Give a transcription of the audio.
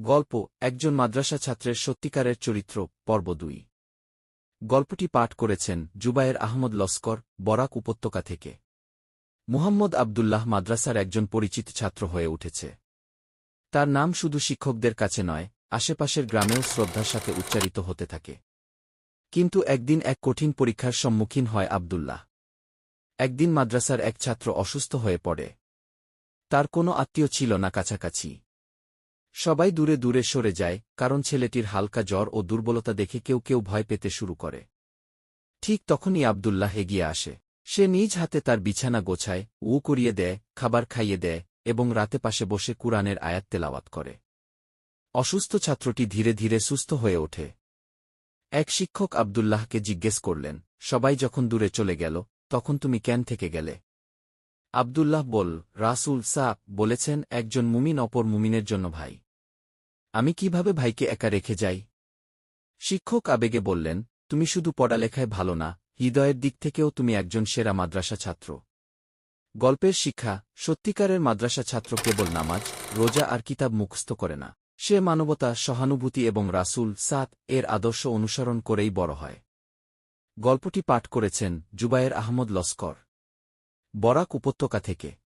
গল্প, একজন মাদ্রাসা ছাত্রের সত্যিকারের চরিত্র, পর্ব দুই। গল্পটি পাঠ করেছেন জুবায়ের আহমদ লস্কর, বরাক উপত্যকা থেকে। মুহাম্মদ আবদুল্লাহ মাদ্রাসার একজন পরিচিত ছাত্র হয়ে উঠেছে। তার নাম শুধু শিক্ষকদের কাছে নয়, আশেপাশের গ্রামেও শ্রদ্ধার সাথে উচ্চারিত হতে থাকে। কিন্তু একদিন এক কঠিন পরীক্ষার সম্মুখীন হয় আবদুল্লাহ। একদিন মাদ্রাসার এক ছাত্র অসুস্থ হয়ে পড়ে। তার কোনো আত্মীয় ছিল না কাছাকাছি। সবাই দূরে দূরে সরে যায়, কারণ ছেলেটির হালকা জ্বর ও দুর্বলতা দেখে কেউ কেউ ভয় পেতে শুরু করে। ঠিক তখনই আবদুল্লাহ এগিয়ে আসে। সে নিজ হাতে তার বিছানা গোছায়, উ করিয়ে দেয়, খাবার খাইয়ে দেয় এবং রাতে পাশে বসে কুরআনের আয়াত তেলাওয়াত করে। অসুস্থ ছাত্রটি ধীরে ধীরে সুস্থ হয়ে ওঠে। এক শিক্ষক আবদুল্লাহকে জিজ্ঞেস করলেন, সবাই যখন দূরে চলে গেল, তখন তুমি ক্যান থেকে গেলে? আবদুল্লাহ বল রাসুল সা বলেছেন, একজন মুমিন অপর মুমিনের জন্য ভাই। আমি কীভাবে ভাইকে একা রেখে যাই? শিক্ষক আবেগে বললেন, তুমি শুধু পড়ালেখায় ভালো না, হৃদয়ের দিক থেকেও তুমি একজন সেরা মাদ্রাসা ছাত্র। গল্পের শিক্ষা, সত্যিকারের মাদ্রাসা ছাত্র কেবল নামাজ, রোজা আর কিতাব মুখস্থ করে না। সে মানবতা, সহানুভূতি এবং রাসুল সাত এর আদর্শ অনুসরণ করেই বড় হয়। গল্পটি পাঠ করেছেন জুবায়ের আহমদ লস্কর। বরাক উপত্যকা থেকে।